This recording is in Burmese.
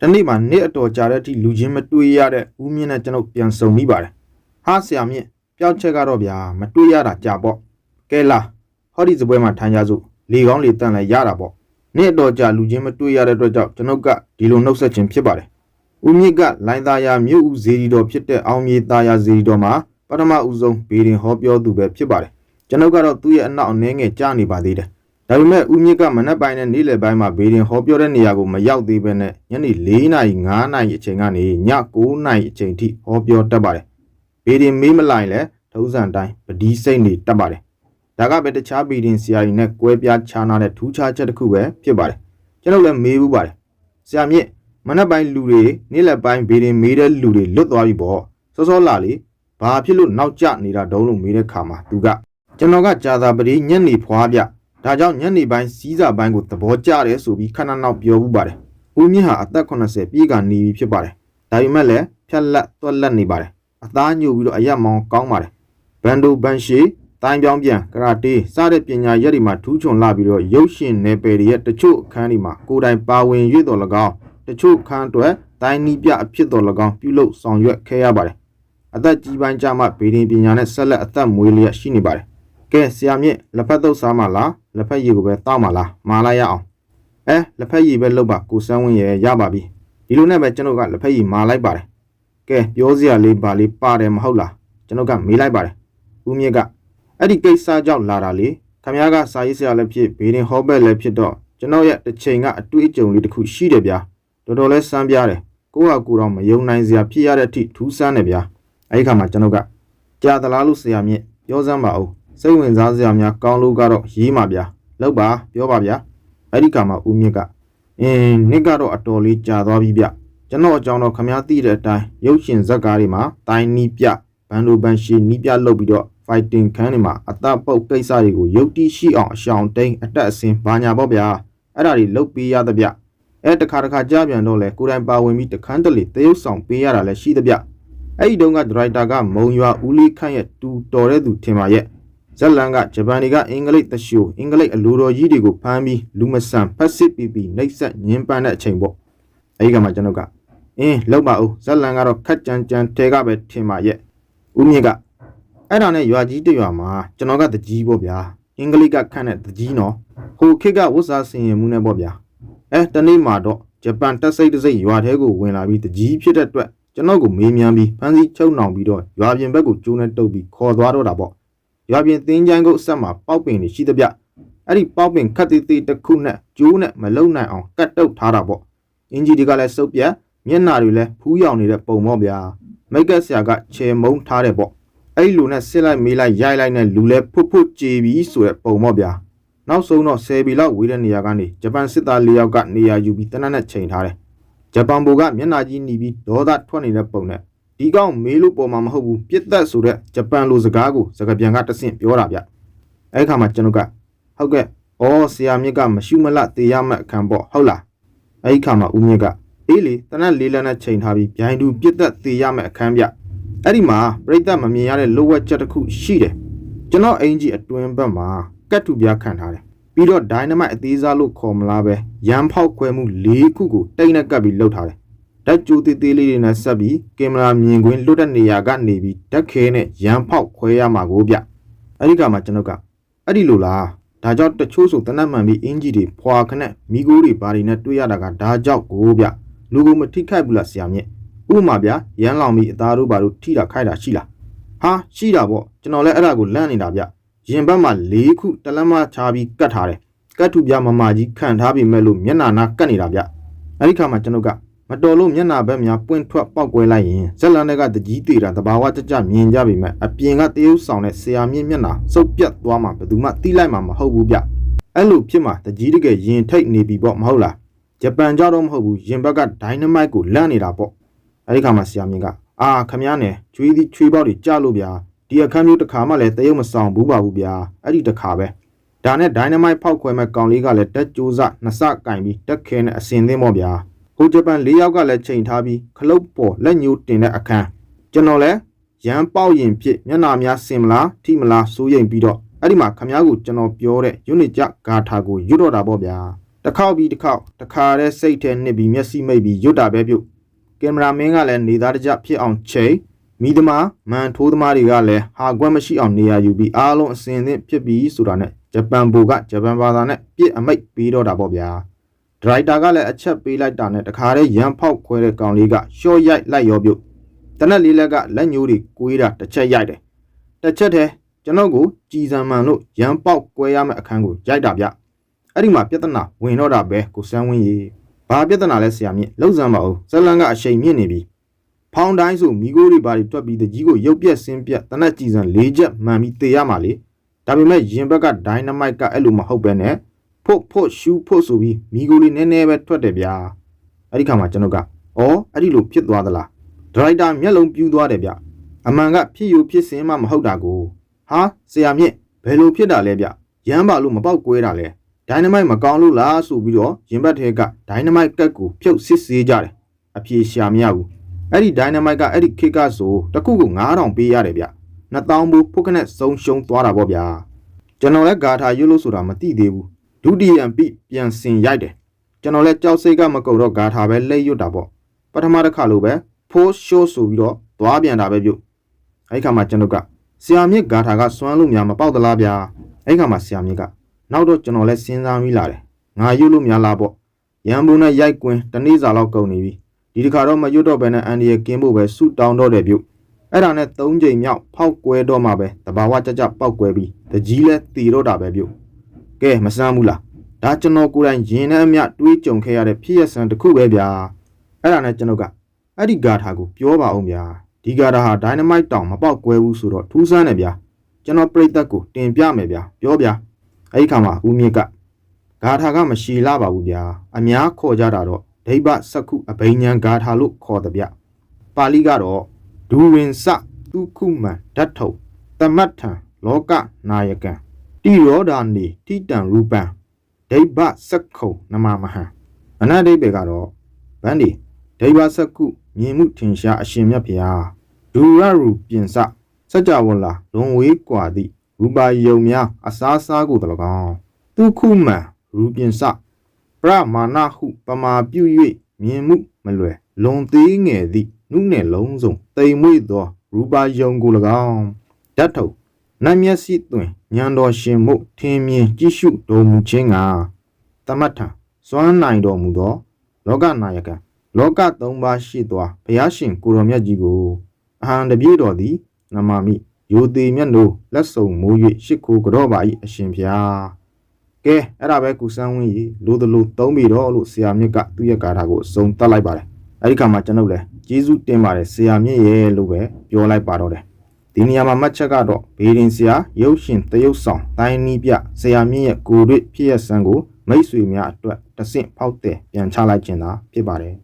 တနေ့မှနေ့အတော်ကြာတဲ့အထိလူချင်းမတွေ့ရတဲ့ဦးမြင့်နဲ့ကျွန်ုပ်ပြန်ဆုံမိပါတယ်ဟာဆရာမြင့်ပျောက်ချက်ကတော့ဗျာမတွေ့ရတာကြာပေါ့ကဲလာဟောဒီစပွဲမှာထိုင်ကြစို့လေကောင်းလေတန့်လည်းရတာပေါ့နေ့အတော်ကြာလူချင်းမတွေ့ရတဲ့အတွက်ကြောင့်ကျွန်ုပ်ကဒီလိုနှုတ်ဆက်ခြင်းဖြစ်ပါတယ်ဦးမြင့်ကလိုင်းသားယာမြို့ဦးဇေဒီတော်ဖြစ်တဲ့အောင်မြေသားယာဇေဒီတော်မှာပထမဦးဆုံးဘေဒင်ဟောပြောသူပဲဖြစ်ပါတယ်ကျွန်ုပ်ကတော့သူ့ရဲ့အနောက်အနှဲငယ်ကြားနေပါသေးတယ် ဒါပေမဲ့ဦးမြင့်ကမနက်ပိုင်းနဲ့နေ့လယ်ပိုင်းမှာဘေးရင်ဟောပြောတဲ့နေရာကိုမရောက်သေးဘဲနဲ့ညနေ4နာရီ5နာရီအချိန်ကနေည9နာရီအချိန်ထိဟောပြောတတ်ပါတယ်။ဘေးရင်မေးမလိုက်လဲထုံးစံတိုင်းပဒီစိတ်နေတတ်ပါတယ်။ဒါကပဲတခြားဘေးရင်ဆရာကြီးနဲ့ကွဲပြားခြားနာတဲ့ထူးခြားချက်တစ်ခုပဲဖြစ်ပါတယ်။ကျွန်တော်လည်းမေးဘူးပါတယ်။ဆရာမြင့်မနက်ပိုင်းလူတွေနေ့လယ်ပိုင်းဘေးရင်မေးတဲ့လူတွေလွတ်သွားပြီပေါ့။စောစောလာလေဘာဖြစ်လို့နောက်ကျနေတာတုံးလို့မေးတဲ့ခါမှာသူကကျွန်တော်ကကြာသာပတိညနေဖွားပြ။ ဒါကြောင့်ညနေပိုင်းစီးစာပိုင်းကိုသဘောကျတယ်ဆိုပြီးခဏနောက်ပြောမှုပါတယ်။ဦးမြင့်ဟာအသက်80ပြည့်ကနေပြီဖြစ်ပါတယ်။ဒါပေမဲ့လည်းဖြက်လက်သွက်လက်နေပါတယ်။အသားညိုပြီးတော့အရက်မောင်းကောင်းပါတယ်။ဘန်ဒိုဘန်ရှီတိုင်းပြောင်းပြန်ကရာတေးစတဲ့ပညာရက်တွေမှာထူးချွန်လာပြီးတော့ရုပ်ရှင်နယ်ပယ်တွေရဲ့တချို့အခန်းတွေမှာကိုယ်တိုင်ပါဝင်ရွေ့တော်၎င်းတချို့အခန်းအတွက်တိုင်းနီးပြအဖြစ်တော်၎င်းပြုလုပ်ဆောင်ရွက်ခဲ့ရပါတယ်။အသက်ကြီးပိုင်းကျမှဗေဒင်ပညာနဲ့ဆက်လက်အသက်မွေးလျက်ရှိနေပါတယ်။ ကဲဆရာမြင့်လက်ဖက်တုပ်စားမလားလက်ဖက်ရည်ကိုပဲတောက်မလားမာလိုက်ရအောင်အဲလက်ဖက်ရည်ပဲလုပ်ပါကိုစမ်းဝင်းရရပါပြီဒီလိုနဲ့ပဲကျွန်တော်ကလက်ဖက်ရည်မာလိုက်ပါတယ်ကဲပြောစရာလေးပါလေးပါတယ်မဟုတ်လားကျွန်တော်ကမေးလိုက်ပါတယ်ဦးမြင့်ကအဲ့ဒီကိစ္စကြောင့်လာတာလေခမ ्या ကစာရေးဆရာလည်းဖြစ်ဘေးရင်ဟောဘက်လည်းဖြစ်တော့ကျွန်တော်ရဲ့တစ်ချိန်ကအတွေ့အကြုံလေးတစ်ခုရှိတယ်ဗျာတော်တော်လဲစမ်းပြားတယ်ကိုယ့်ဟာကိုယ်တော့မယုံနိုင်စရာဖြစ်ရတဲ့အထိထူးဆန်းတယ်ဗျာအဲ့ဒီခါမှာကျွန်တော်ကကြာသလားလို့ဆရာမြင့်ပြောစမ်းပါဦး စိတ်ဝင်စားစရာများကောင်းလို့ကတော့ရေးမှာဗျာလောက်ပါပြောပါဗျာအဲ့ဒီကမှာဦးမြင့်ကအင်းနစ်ကတော့အတော်လေးကြာသွားပြီဗျကျွန်တော်အကြောင်းတော့ခမားသိတဲ့အတိုင်းရုပ်ရှင်ဇာတ်ကားတွေမှာတိုင်းနီးပြဘန်ဒိုဘန်ရှီနီးပြလုပ်ပြီးတော့ fighting ခန်းတွေမှာအသက်ပုတ်ကိစ္စတွေကိုရုပ်တိရှိအောင်အရှောင်တိန်အတက်အစင်ဘာညာပေါ့ဗျာအဲ့ဒါတွေလုပ်ပေးရတဲ့ဗျအဲတခါတခါကြားပြန်တော့လဲကိုယ်တိုင်ပါဝင်ပြီးတခန်းတလေတရုပ်ဆောင်ပေးရတာလည်းရှိတဲ့ဗျအဲ့ဒီတုန်းကဒရိုက်တာကမုံရွာဦးလေးခန့်ရဲ့တူတော်တဲ့သူထင်ပါရဲ့ ဇက်လန်ကဂျပန်တွေကအင်္ဂလိပ်သရှိုအင်္ဂလိပ်အလိုတော်ကြီးတွေကိုဖမ်းပြီးလူမဆန်ဖက်စစ်ပီပီနှိပ်စက်ညှဉ်းပန်းတဲ့အချိန်ပေါ့အဲဒီကမှကျွန်တော်ကအင်းလောက်ပါဦးဇက်လန်ကတော့ခက်ကြမ်းကြမ်းထဲကပဲထင်ပါရဲ့ဦးမြင့်ကအဲ့ဒါနဲ့ရွာကြီးတရွာမှာကျွန်တော်ကတကြီးပေါ့ဗျာအင်္ဂလိပ်ကခန့်တဲ့တကြီးနော်ဟိုခေတ်ကဝတ်စားဆင်ရင်မှုနဲ့ပေါ့ဗျာအဲတနေ့မှာတော့ဂျပန်တက်စိတ်တစိတ်ရွာထဲကိုဝင်လာပြီးတကြီးဖြစ်တဲ့အတွက်ကျွန်တော်ကိုမေးမြန်းပြီးဖမ်းဆီးချုပ်နှောင်ပြီးတော့ရွာပြင်ဘက်ကိုကျိုးနဲ့တုပ်ပြီးခေါ်သွားတော့တာပေါ့ ရွာပြင်သင်းချိုင်းကုတ်အဆက်မှာပေါက်ပင်တွေရှိသဗျအဲ့ဒီပေါက်ပင်ခတ်သေးသေးတစ်ခုနဲ့ကျိုးနဲ့မလုံနိုင်အောင်ကတ်တုတ်ထားတာပေါ့အင်ဂျီတွေကလည်းစုပ်ပြတ်မျက်နာတွေလည်းဖူးယောင်နေတဲ့ပုံပေါ့ဗျာမိတ်ကက်ဆရာကခြေမုံထားတယ်ပေါ့အဲ့ဒီလူနဲ့စစ်လိုက်မေးလိုက်ရိုက်လိုက်နဲ့လူလဲဖွတ်ဖွတ်ကြေပြီးဆိုတဲ့ပုံပေါ့ဗျာနောက်ဆုံးတော့10ဘီလောက်ဝေးတဲ့နေရာကနေဂျပန်စစ်သား၄ယောက်ကနေရာယူပြီးတနက်နဲ့ချိန်ထားတယ်ဂျပန်ဘူကမျက်နာကြီးหนีပြီးဒေါသထွက်နေတဲ့ပုံနဲ့ ဒီကောင်မေးလို့ပေါ်မှာမဟုတ်ဘူးပြစ်သက်ဆိုတဲ့ဂျပန်လိုစကားကိုစကားပြန်ကတဆင့်ပြောတာဗျအဲ့ခါမှာကျွန်တော်ကဟုတ်ကဲ့ဩဆရာမြင့်ကမရှုမလတေရမဲ့အခန်းပေါ့ဟုတ်လားအဲ့ခါမှာဦးမြင့်ကအေးလေတနက်လေးလက်နဲ့ချိန်ထားပြီးဗျိုင်းတူပြစ်သက်တေရမဲ့အခန်းဗျအဲ့ဒီမှာပြိတ္တမမြင်ရတဲ့လိုဝက်ချက်တစ်ခုရှိတယ်ကျွန်တော်အင်ကြီးအတွင်းဘက်မှာကတ်တူပြခံထားတယ်ပြီးတော့ဒိုင်နမိုက်အသေးစားလို့ခေါ်မလားပဲရန်ဖောက်ခွဲမှု၄ခုကိုတိတ်နဲ့ကပ်ပြီးလှုပ်ထားတယ် ဓာတ်ကြိုးသေးသေးလေးတွေနဲ့ဆက်ပြီးကင်မရာမြင်ကွင်းလွတ်တဲ့နေရာကနေပြီးဓာတ်ခဲနဲ့ရန်ဖောက်ခွဲရမှာကိုဗျအဲ့ဒီကမှကျွန်တော်ကအဲ့ဒီလိုလားဒါကြောင့်တချို့ဆိုတနတ်မှန်ပြီးအင်ဂျီတွေဖွာခနဲ့မိကိုးတွေဘာတွေနဲ့တွေ့ရတာကဒါကြောင့်ကိုဗျလူကိုမထိခိုက်ဘူးလားဆရာမြင့်ဥပမာဗျရန်လောင်ပြီးအသားတို့ဘာတို့ထိတာခိုက်တာရှိလားဟာရှိတာပေါ့ကျွန်တော်လည်းအဲ့ဒါကိုလန့်နေတာဗျရင်ဘက်မှာ၄ခုတလက်မချားပြီးကတ်ထားတယ်ကတ်ထူပြမမကြီးခံထားပြီးမဲ့လို့မျက်နာနာကတ်နေတာဗျအဲ့ဒီခါမှာကျွန်တော်က မတော်လို့မျက်နာဘက်များပွင့်ထွက်ပောက်ကွဲလိုက်ရင်ဇက်လန်တွေကတကြီးသေးတာတဘာဝကြကြမြင်ကြပြီမဲ့အပြင်ကတရုပ်ဆောင်တဲ့ဆရာမြင့်မျက်နာစုပ်ပြတ်သွားမှဘယ်သူမှတီးလိုက်မှမဟုတ်ဘူးဗျအဲ့လိုဖြစ်မှတကြီးတကယ်ရင်ထိတ်နေပြီပေါ့မဟုတ်လားဂျပန်ကြတော့မဟုတ်ဘူးရင်ဘက်ကဒိုင်နမိုက်ကိုလန့်နေတာပေါ့အဲ့ဒီခါမှာဆရာမြင့်ကအာခမည်းနဲ့ချွေးသီးချွေးပေါက်တွေကြလို့ဗျာဒီအခန်းမျိုးတစ်ခါမှလည်းတရုပ်မဆောင်ဘူးပါဘူးဗျာအဲ့ဒီတစ်ခါပဲဒါနဲ့ဒိုင်နမိုက်ဖောက်ခွဲမဲ့ကောင်လေးကလည်းတက်ကြိုးစနှစ်စကင်ပြီးတက်ခဲနဲ့အစင်သင်းပေါ့ဗျာ ဟိုဂျပန်၄ယောက်ကလည်းချိန်ထားပြီးခလုတ်ပေါ်လက်ညှိုးတင်တဲ့အခန်းကျွန်တော်လည်းရမ်းပေါက်ရင်ဖြစ်မျက်နာများစင်မလားထိမလားစိုးရိမ်ပြီးတော့အဲ့ဒီမှာခမားကိုကျွန်တော်ပြောတဲ့ယူနစ်ကြဂါထာကိုရွတ်တော့တာပေါ့ဗျာတစ်ခေါက်ပြီးတစ်ခေါက်တစ်ခါတည်းစိတ်ထဲနှစ်ပြီးမျက်စိမိတ်ပြီးရွတ်တာပဲပြုတ်ကင်မရာမင်းကလည်းနေသားတကြဖြစ်အောင်ချိန်မိသမားမန်ထိုးသမားတွေကလည်းဟာကွက်မရှိအောင်နေရာယူပြီးအားလုံးအစင်သင့်ဖြစ်ပြီးဆိုတာနဲ့ဂျပန်ဘူကဂျပန်ဘာသာနဲ့ပြစ်အမိတ်ပေးတော့တာပေါ့ဗျာ ဒရိုက်တာကလည်းအချက်ပေးလိုက်တာနဲ့တခါတည်းရန်ဖောက်ခွဲတဲ့ကောင်လေးကရှော့ရိုက်လိုက်ရောပြုတ်တနက်လေးလက်ကလက်ညိုးတွေကိုွေးတာတစ်ချက်ရိုက်တယ်တစ်ချက်တည်းကျွန်တော်ကိုကြည်စံမှန်လို့ရန်ပေါက်ကွဲရမယ့်အခန်းကိုရိုက်တာဗျအဲ့ဒီမှာပြဿနာဝင်တော့တာပဲကိုစန်းဝင်းကြီးဘာပြဿနာလဲဆရာမြင့်လောက်စမ်းပါဦးဇလန်ကအချိန်မြင့်နေပြီဖောင်းတိုင်းဆိုမိโก้တွေဘာတွေတွက်ပြီးတကြီးကိုရုပ်ပြက်ဆင်းပြက်တနက်ကြည်စံ၄ချက်မှန်ပြီးတေရမှာလေဒါပေမဲ့ရင်ဘက်ကဒိုင်းနမိုက်ကအဲ့လိုမဟုတ်ပဲနဲ့ ဖို့ဖို့ရှူးဖို့ဆိုပြီးမိโก้လေးနည်းနည်းပဲထွက်တယ်ဗျာအဲ့ဒီခါမှာကျွန်တော်ကဩအဲ့ဒီလိုဖြစ်သွားသလားဒရိုက်တာမျက်လုံးပြူးသွားတယ်ဗျအမှန်ကဖြစ်ယူဖြစ်စင်မှမဟုတ်တာကိုဟာဆရာမြင့်ဘယ်လိုဖြစ်တာလဲဗျရမ်းပါလို့မပေါက်ကွဲတာလဲဒိုင်းနမိုက်မကောင်းလို့လားဆိုပြီးတော့ရင်ဘတ်ထဲကဒိုင်းနမိုက်ကက်ကိုဖြုတ်စစ်ဆေးကြတယ်အပြေရှာမရဘူးအဲ့ဒီ dynamite ကအဲ့ဒီခေတ်ကဆိုတစ်ခုကို9000ပေးရတယ်ဗျ2000ဘူးဖုတ်ခနဲ့ဆုံးရှုံးသွားတာပေါ့ဗျာကျွန်တော်လည်းဂါထာရွတ်လို့ဆိုတာမသိသေးဘူး ဒုတိယံပိပြန်စင်ရိုက်တယ်ကျွန်တော်လည်းကြောက်စိတ်ကမကုတ်တော့ဂါထာပဲလက်ရွတ်တာပေါ့ပထမတစ်ခါလိုပဲ force show ဆိုပြီးတော့သွားပြန်တာပဲပြုတ်အဲ့ဒီခါမှာကျွန်တော်ကဆရာမြင့်ဂါထာကစွမ်းလို့များမပေါက်သလားဗျာအဲ့ဒီခါမှာဆရာမြင့်ကနောက်တော့ကျွန်တော်လည်းစဉ်းစားမိလာတယ်ငါရွတ်လို့များလားပေါ့ရန်ဘူးနဲ့ရိုက်ကွင်းတစ်နေ့စာလောက်ကုန်နေပြီဒီတစ်ခါတော့မရွတ်တော့ဘဲနဲ့အန်ဒီရဲ့ကင်းဖို့ပဲဆူတောင်းတော့တယ်ပြုတ်အဲ့ဒါနဲ့၃ချိန်မြောက်ဖောက်ကွဲတော့မှပဲတဘာဝကြကြပောက်ကွဲပြီးတကြီးလဲတည်တော့တာပဲပြုတ် ကဲမဆမ်းဘူးလားဒါကျွန်တော်ကိုယ်တိုင်ရင်နဲ့အမျှတွေးကြုံခဲ့ရတဲ့ဖြစ်ရဆန်တစ်ခုပဲဗျာအဲ့ဒါနဲ့ကျွန်တော်ကအဲ့ဒီဂါထာကိုပြောပါအောင်ဗျာဒီဂါထာဟာဒိုင်းနမိုက်တောင်မပေါက်ကွဲဘူးဆိုတော့ထူးဆန်းတယ်ဗျာကျွန်တော်ပြိသက်ကိုတင်ပြမယ်ဗျာပြောဗျာအဲ့ဒီခါမှာဦးမြင့်ကဂါထာကမရှိလာပါဘူးဗျာအများခေါ်ကြတာတော့ဒိဗ္ဗစက္ခုအဘိညာဂါထာလို့ခေါ်တဲ့ဗျပါဠိကတော့ဒူရင်စတုခုမံဓာတ်ထုံတမတ်ထံလောကနာယကံ တိရောဓာနေတိတံရူပံဒိဗ္ဗစက္ခုနမမဟံအနဒိဗ္ဗေကတော့ဗန္ဒီဒိဗ္ဗစက္ခုမြင်မှုထင်ရှားအရှင်မြတ်ဖျားဒူရရူပြင်စစัจ java လာလွန်ဝေးกว่าသည့်ရူပါယုံများအစားစားကိုတလကောင်တုခုမံရူပြင်စ ပရမာဏဟုပမာပြု၍မြင်မှုမလွယ်လွန်သေးငယ်သည့်နုနယ်လုံးစုံတိမ်မွေ့သောရူပါယုံကို၎င်းဓာတ်ထုံ နတ်မျက်စိတွင်ညံတော်ရှင်မှုထင်းမြင်ကြည့်ရှုတော်မူခြင်းကတမတ်ထံစွမ်းနိုင်တော်မူသော လောကနာယကလောကသုံးပါးရှိသောဘုရားရှင်ကိုရောမြတ်ကြီးကိုအဟံတပြေတော်သည်နမမိယိုသေးမြတ်တို့လက်စုံမိုး၍ရှ िख ိုကြော့ပါ၏အရှင်ဖျားကဲအဲ့ဒါပဲကုစန်းဝင်းကြီးလို့တလို့သုံးပြီတော့လို့ဆရာမြင့်ကသူ့ရဲ့ကာထာကိုအစုံတတ်လိုက်ပါတယ်အဲ့ဒီခါမှာကျွန်ုပ်လည်းကျေးဇူးတင်ပါတယ်ဆရာမြင့်ရဲ့လို့ပဲပြောလိုက်ပါတော့တယ် ဒီနေရာမှာမှတ်ချက်ကတော့ဘေးရင်ဆရာရုပ်ရှင်တရုပ်ဆောင်တိုင်းနီးပြဆရာမြင့်ရဲ့ကိုယ်တွေ့ဖြစ်ရဆန်းကိုမိတ်ဆွေများအတွက်တဆင့်ဖောက်တဲ့ပြန်ချလိုက်ခြင်းသာဖြစ်ပါတယ်